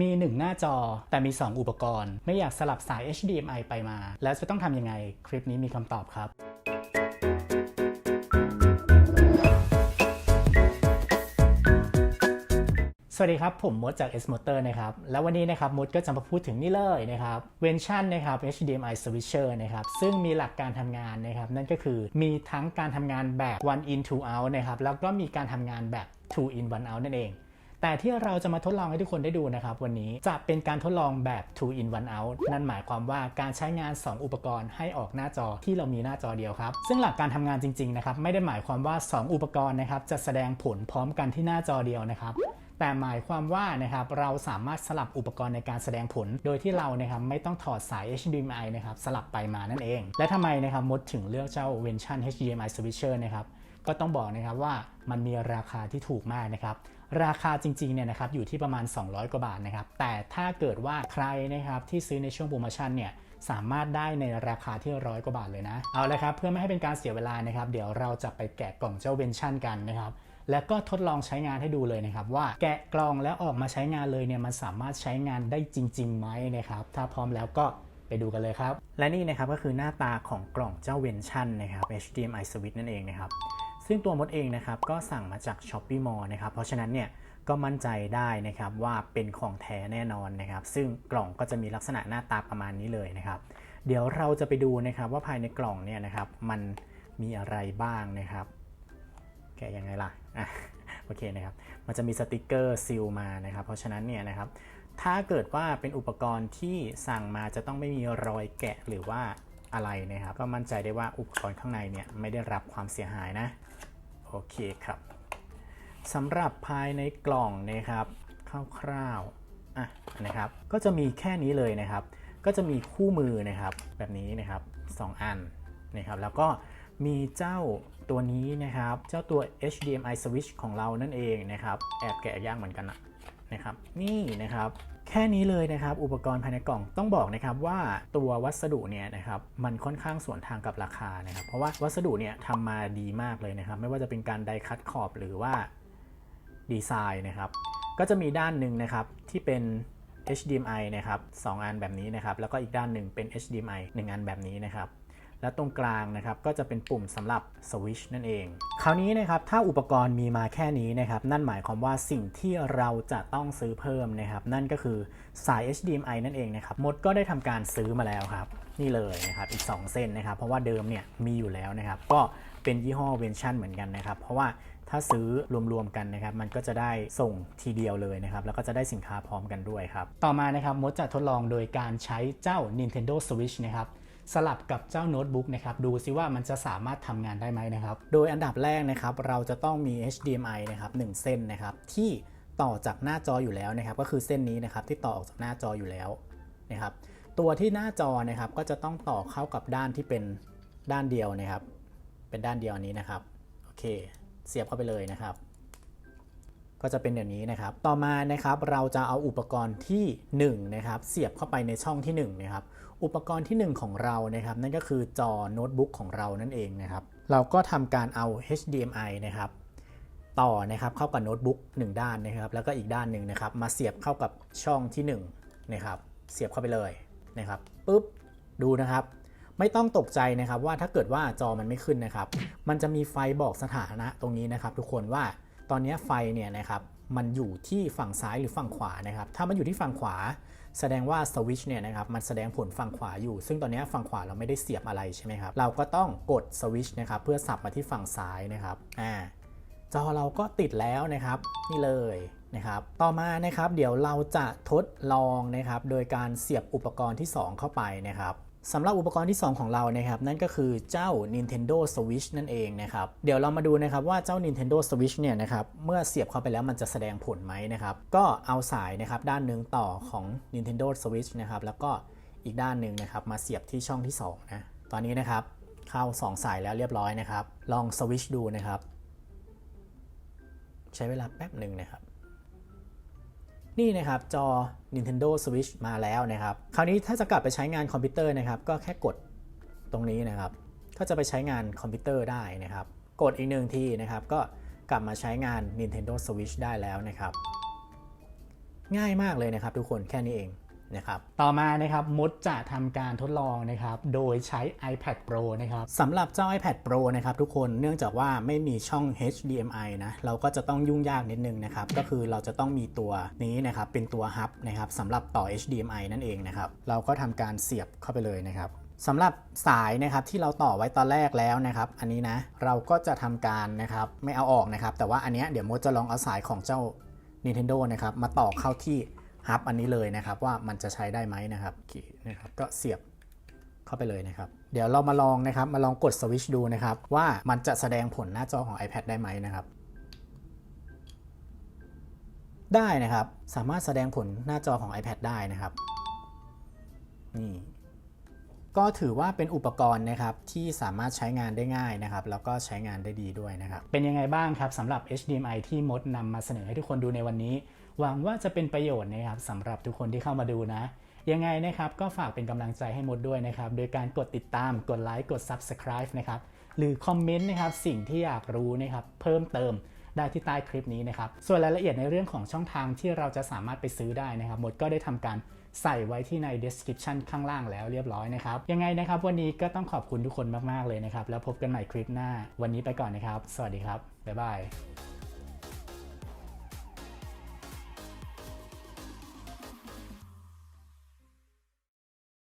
มี 1 หน้าจอแต่มี 2 อุปกรณ์ ไม่อยากสลับสาย HDMI ไปมา แล้วจะต้องทำยังไง คลิปนี้มีคำตอบครับสวัสดีครับ ผมมดจาก S Motor นะครับ แล้ววันนี้นะครับมดก็จะมาพูดถึงนี่เลยนะครับเวนชั่นนะครับ HDMI switcher นะครับ ซึ่งมีหลักการทำงานนะครับ นั่นก็คือมีทั้งการทำงานแบบ one in two out นะครับ แล้วก็มีการทำงานแบบ two in one out นั่นเอง แต่ที่เราจะมาทดลองให้ทุกคนได้ดูนะครับวันนี้จะเป็นการทดลองแบบ two in one out นั่นหมายความว่าการใช้งาน 2 อุปกรณ์ให้ออกหน้าจอที่เรามีหน้าจอเดียวครับ ซึ่งหลักการทำงานจริงๆนะครับไม่ได้หมายความว่า 2 อุปกรณ์นะครับจะแสดงผลพร้อมกันที่หน้าจอเดียวนะครับแต่หมายความว่านะครับเราสามารถสลับอุปกรณ์ในการแสดงผล โดยที่เรานะครับไม่ต้องถอดสาย HDMI นะครับสลับไปมานั่นเอง และทำไมนะครับมดถึงเลือกเจ้า Vention HDMI Switcher นะครับก็ต้องบอกนะครับว่ามันมีราคาที่ถูกมากนะครับ ราคาจริงๆเนี่ยนะครับอยู่ที่ประมาณ 200 กว่าบาทนะครับ แต่ถ้าเกิดว่าใครนะครับที่ซื้อในช่วงโปรโมชั่นเนี่ยสามารถได้ในราคาที่ร้อยกว่าบาทเลยนะ เอาละครับ เพื่อไม่ให้เป็นการเสียเวลานะครับ เดี๋ยวเราจะไปแกะกล่องเจ้าเวนชั่นกันนะครับ แล้วก็ทดลองใช้งานให้ดูเลยนะครับ ว่าแกะกล่องแล้วออกมาใช้งานเลยเนี่ยมันสามารถใช้งานได้จริงๆไหมนะครับ ถ้าพร้อมแล้วก็ไปดูกันเลยครับ และนี่นะครับก็คือหน้าตาของกล่องเจ้าเวนชั่นนะครับ HDMI switch นั่นเองนะครับ ซึ่งตัวมดเองนะครับก็สั่งมาจาก s h อ p e e Mall นะครับ เพราะฉะนั้นเนี่ยก็มั่นใจได้นะครับว่าเป็นของแท้แน่นอนนะครับ ซึ่งกล่องก็จะมีลักษณะหน้าตาประมาณนี้เลยนะครับ เดี๋ยวเราจะไปดูนะครับว่าภายในกล่องเนี่ยนะครับมันมีอะไรบ้างนะครับ แกะยังไงล่ะอะโอเคนะครับ มันจะมีสติกเกอร์ซีลมานะครับ เพราะฉะนั้นเนี่ยนะครับ ถ้าเกิดว่าเป็นอุปกรณ์ที่สั่งมาจะต้องไม่มีรอยแกะหรือว่า อะไรนะครับ ก็มั่นใจได้ว่าอุปกรณ์ข้างในเนี่ยไม่ได้รับความเสียหายนะ โอเคครับสำหรับภายในกล่องนะครับคร่าวๆอะนะครับ ก็จะมีแค่นี้เลยนะครับ ก็จะมีคู่มือนะครับ แบบนี้นะครับสองอันนะครับ แล้วก็มีเจ้าตัวนี้นะครับ เจ้าตัว HDMI switch ของเรานั่นเองนะครับ แอบแกะยากเหมือนกันนะนะครับ นี่นะครับ แค่นี้เลยนะครับ อุปกรณ์ภายในกล่องต้องบอกนะครับว่าตัววัสดุเนี่ยนะครับมันค่อนข้างสวนทางกับราคานะครับ เพราะว่าวัสดุเนี่ยทำมาดีมากเลยนะครับ ไม่ว่าจะเป็นการไดคัดขอบหรือว่าดีไซน์นะครับ ก็จะมีด้านหนึ่งนะครับที่เป็น HDMI นะครับสองอันแบบนี้นะครับ แล้วก็อีกด้านหนึ่งเป็น HDMI 1 อันแบบนี้นะครับ และตรงกลางนะครับก็จะเป็นปุ่มสำหรับสวิชนั่นเอง คราวนี้นะครับถ้าอุปกรณ์มีมาแค่นี้นะครับนั่นหมายความว่าสิ่งที่เราจะต้องซื้อเพิ่มนะครับนั่นก็คือสาย HDMI นั่นเองนะครับมดก็ได้ทำการซื้อมาแล้วครับนี่เลยนะครับอีก 2 เส้นนะครับ เพราะว่าเดิมเนี่ยมีอยู่แล้วนะครับ ก็เป็นยี่ห้อเวนชั่นเหมือนกันนะครับ เพราะว่าถ้าซื้อรวมๆกันนะครับ มันก็จะได้ส่งทีเดียวเลยนะครับ แล้วก็จะได้สินค้าพร้อมกันด้วยครับ ต่อมานะครับมดจะทดลองโดยการใช้เจ้า Nintendo Switch นะครับ สลับกับเจ้าโน้ตบุ๊กนะครับดูซิว่ามันจะสามารถทำงานได้ไหมนะครับ โดยอันดับแรกนะครับเราจะต้องมี HDMI นะครับ1เส้นนะครับที่ต่อจากหน้าจออยู่แล้วนะครับก็คือเส้นนี้นะครับที่ต่อออกจากหน้าจออยู่แล้วนะครับตัวที่หน้าจอนะครับก็จะต้องต่อเข้ากับด้านที่เป็นด้านเดียวนะครับ เป็นด้านเดียวนี้นะครับโอเค เสียบเข้าไปเลยนะครับ ก็จะเป็นแบบนี้นะครับ ต่อมานะครับเราจะเอาอุปกรณ์ที่1นะครับเสียบเข้าไปในช่องที่1นะครับ อุปกรณ์ที่ 1 ของเรานะครับ นั่นก็คือจอโน้ตบุ๊กของเรานั่นเองนะครับ เราก็ทำการเอา HDMI นะครับต่อนะครับเข้ากับโน้ตบุ๊ก1ด้านนะครับ แล้วก็อีกด้านหนึ่งนะครับ มาเสียบเข้ากับช่องที่1นะครับ เสียบเข้าไปเลยนะครับปุ๊บดูนะครับ ไม่ต้องตกใจนะครับว่าถ้าเกิดว่าจอมันไม่ขึ้นนะครับ มันจะมีไฟบอกสถานะตรงนี้นะครับ ทุกคนว่า ตอนนี้ไฟเนี่ยนะครับมันอยู่ที่ฝั่งซ้ายหรือฝั่งขวานะครับ ถ้ามันอยู่ที่ฝั่งขวา แสดงว่าสวิตช์เนี่ยนะครับมันแสดงผลฝั่งขวาอยู่ ซึ่งตอนนี้ฝั่งขวาเราไม่ได้เสียบอะไรใช่ไหมครับ เราก็ต้องกดสวิตช์นะครับเพื่อสับมาที่ฝั่งซ้ายนะครับ อ่า จอเราก็ติดแล้วนะครับ นี่เลยนะครับ ต่อมานะครับเดี๋ยวเราจะทดลองนะครับ โดยการเสียบอุปกรณ์ที่ 2 เข้าไปนะครับ สำหรับอุปกรณ์ที่ 2 ของเรานะครับ นั่นก็คือเจ้า Nintendo Switch นั่นเองนะครับ เดี๋ยวเรามาดูนะครับว่าเจ้า Nintendo Switch เนี่ยนะครับ เมื่อเสียบเข้าไปแล้วมันจะแสดงผลไหมนะครับ ก็เอาสายนะครับด้านหนึ่งต่อของ Nintendo Switch นะครับ แล้วก็อีกด้านหนึ่งนะครับมาเสียบที่ช่องที่2นะตอนนี้นะครับเข้า 2 สายแล้วเรียบร้อยนะครับ ลองสวิชดูนะครับ ใช้เวลาแป๊บหนึ่งนะครับ นี่นะครับจอ Nintendo Switch มาแล้วนะครับ คราวนี้ถ้าจะกลับไปใช้งานคอมพิวเตอร์นะครับ ก็แค่กดตรงนี้นะครับ ก็จะไปใช้งานคอมพิวเตอร์ได้นะครับ กดอีกหนึ่งทีนะครับ ก็กลับมาใช้งาน Nintendo Switch ได้แล้วนะครับ ง่ายมากเลยนะครับทุกคนแค่นี้เอง นะครับต่อมานะครับมดจะทำการทดลองนะครับโดยใช้ iPad Pro นะครับสำหรับเจ้า iPad Pro นะครับทุกคนเนื่องจากว่าไม่มีช่อง HDMI นะเราก็จะต้องยุ่งยากนิดนึงนะครับก็คือเราจะต้องมีตัวนี้นะครับเป็นตัวฮับนะครับสำหรับต่อ HDMI นั่นเองนะครับเราก็ทำการเสียบเข้าไปเลยนะครับสำหรับสายนะครับที่เราต่อไว้ตอนแรกแล้วนะครับ อันนี้นะเราก็จะทำการนะครับไม่เอาออกนะครับ แต่ว่าอันเนี้ยเดี๋ยวมดจะลองเอาสายของเจ้า Nintendo นะครับมาต่อเข้าที่ ฮับอันนี้เลยนะครับว่ามันจะใช้ได้ไหมนะครับนะครับก็เสียบเข้าไปเลยนะครับ เดี๋ยวเรามาลองนะครับมาลองกดสวิตช์ดูนะครับ ว่ามันจะแสดงผลหน้าจอของ iPad ได้ไหมนะครับ ได้นะครับสามารถแสดงผลหน้าจอของ iPad ได้นะครับนี่ ก็ถือว่าเป็นอุปกรณ์นะครับที่สามารถใช้งานได้ง่ายนะครับแล้วก็ใช้งานได้ดีด้วยนะครับเป็นยังไงบ้างครับสำหรับ HDMI ที่มดนำมาเสนอให้ทุกคนดูในวันนี้ หวังว่าจะเป็นประโยชน์นะครับสำหรับทุกคนที่เข้ามาดูนะ ยังไงนะครับก็ฝากเป็นกำลังใจให้มดด้วยนะครับ โดยการกดติดตามกดไลค์กด Subscribe นะครับหรือคอมเมนต์นะครับสิ่งที่อยากรู้นะครับเพิ่มเติมได้ที่ใต้คลิปนี้นะครับส่วนรายละเอียดในเรื่องของช่องทางที่เราจะสามารถไปซื้อได้นะครับมดก็ได้ทำการ ใส่ไว้ที่ใน description ข้างล่างแล้วเรียบร้อยนะครับ ยังไงนะครับวันนี้ก็ต้องขอบคุณทุกคนมาก ๆ เลยนะครับ แล้วพบกันใหม่คลิปหน้า วันนี้ไปก่อนนะครับ สวัสดีครับ บ๊ายบาย